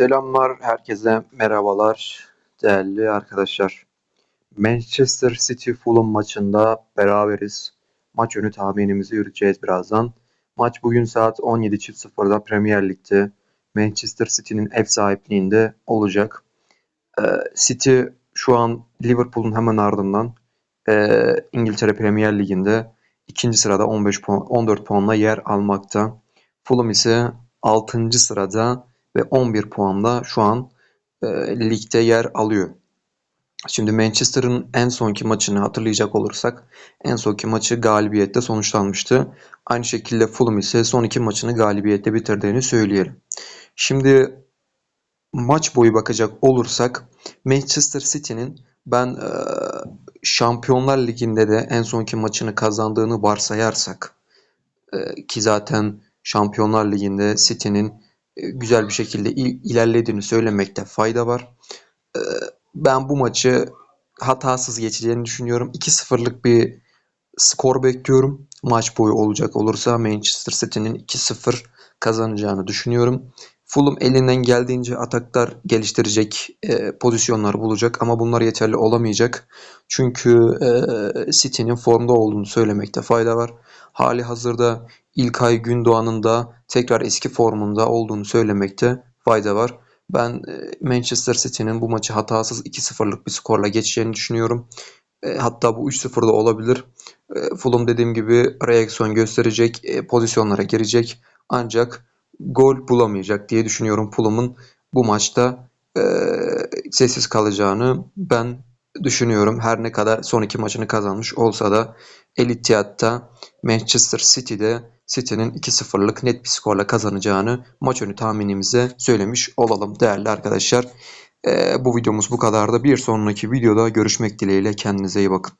Selamlar, herkese merhabalar değerli arkadaşlar. Manchester City Fulham maçında beraberiz. Maç önü tahminimizi yürüteceğiz birazdan. Maç bugün saat 17.00'da Premier Lig'de Manchester City'nin ev sahipliğinde olacak. Ee, City şu an Liverpool'un hemen ardından e, İngiltere Premier Ligi'nde ikinci sırada 15 puan, 14 puanla yer almakta. Fulham ise 6. sırada ve 11 puanla şu an e, ligde yer alıyor. Şimdi Manchester'ın en sonki maçını hatırlayacak olursak en sonki maçı galibiyette sonuçlanmıştı. Aynı şekilde Fulham ise son iki maçını galibiyette bitirdiğini söyleyelim. Şimdi maç boyu bakacak olursak Manchester City'nin ben e, Şampiyonlar Ligi'nde de en sonki maçını kazandığını varsayarsak e, ki zaten Şampiyonlar Ligi'nde City'nin güzel bir şekilde ilerlediğini söylemekte fayda var. E, ben bu maçı hatasız geçeceğini düşünüyorum. 2-0'lık bir skor bekliyorum. Maç boyu olacak olursa Manchester City'nin 2-0 kazanacağını düşünüyorum. Fulham elinden geldiğince ataklar geliştirecek, e, pozisyonlar bulacak ama bunlar yeterli olamayacak. Çünkü e, City'nin formda olduğunu söylemekte fayda var. Hali hazırda İlkay Gündoğan'ın da tekrar eski formunda olduğunu söylemekte fayda var. Ben e, Manchester City'nin bu maçı hatasız 2-0'lık bir skorla geçeceğini düşünüyorum. E, hatta bu 3-0 da olabilir. E, Fulham dediğim gibi reaksiyon gösterecek, pozisyonlara girecek. Ancak gol bulamayacak diye düşünüyorum Fulham'ın bu maçta sessiz kalacağını ben düşünüyorum. Her ne kadar son iki maçını kazanmış olsa da El Manchester City'de City'nin 2-0'lık net bir skorla kazanacağını maç önü tahminimize söylemiş olalım değerli arkadaşlar. Ee, bu videomuz bu kadardı. Bir sonraki videoda görüşmek dileğiyle kendinize iyi bakın.